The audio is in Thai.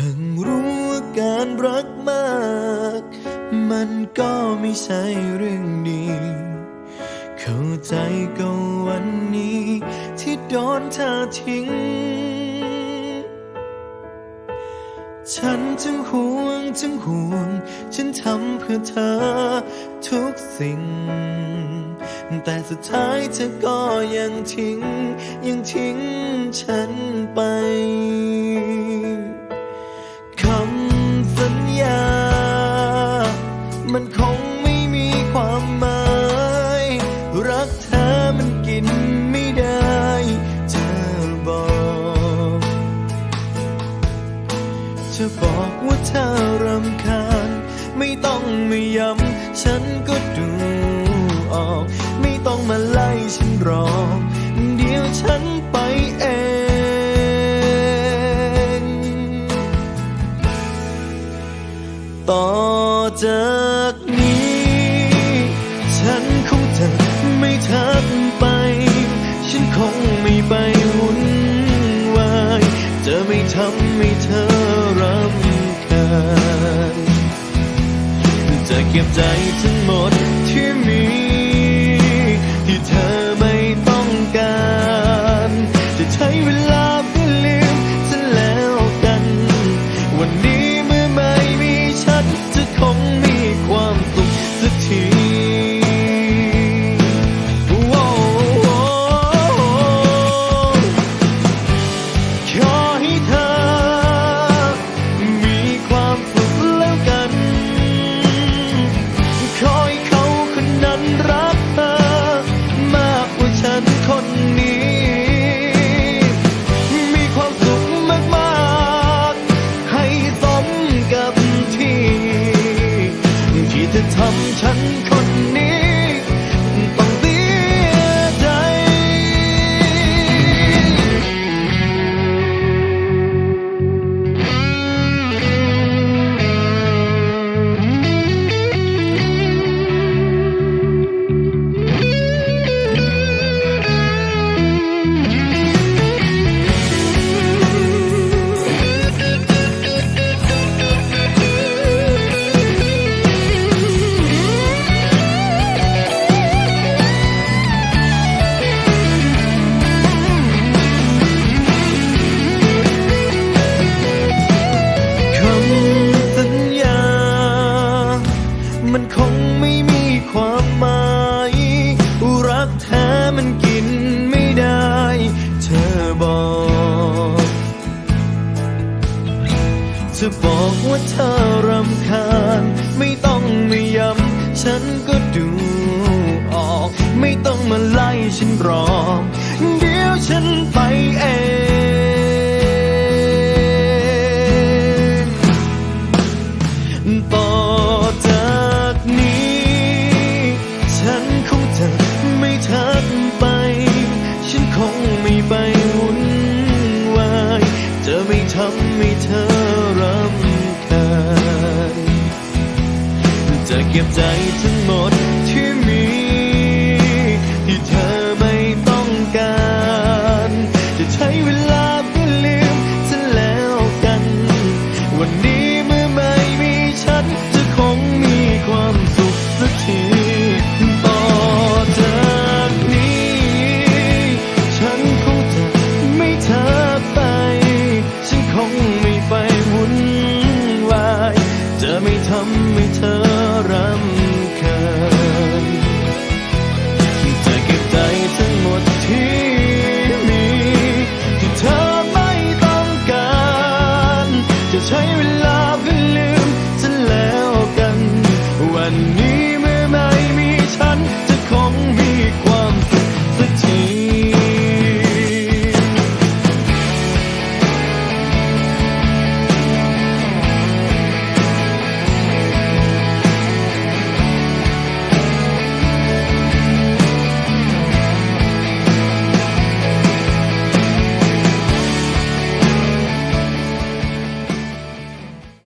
พิ่งรู้ว่าการรักมาก มันก็ไม่ใช่เรื่องดี เข้าใจก็วันนี้ ที่โดนเธอทิ้ง ฉันจึงห่วงจึงห่วง ฉันทำเพื่อเธอทุกสิ่ง แต่สุดท้ายเธอก็ยังทิ้ง ยังทิ้งฉันไป มันคงไม่มีความหมาย รักเธอมันกินไม่ได้ เธอบอกจะบอกว่าเธอรำคาญ ไม่ต้องมาย้ำฉันก็ดูออก ไม่ต้องมาไล่ฉันรอ เดี๋ยวฉันไปเองต่อ จากนี้ ฉันคงจะไม่ทักไป ฉันคงไม่ไปวุ่นวายจะไม่ทำให้เธอรำคาญจะเก็บใจทั้งหมดที่มี จะทำฉันคนนี้ คงไม่มีความหมายรักแท้มันกินไม่ได้ เธอบอกจะบอกว่าเธอรำคาญ ไม่ต้องมาย้ำฉันก็ดูออก ไม่ต้องมาไล่ฉันรอเดี๋ยวฉันไปเองำให้เธอรำคาญจะเก็บใจทั้งหมดที่มีที่เธอ ทำให้เธอรำ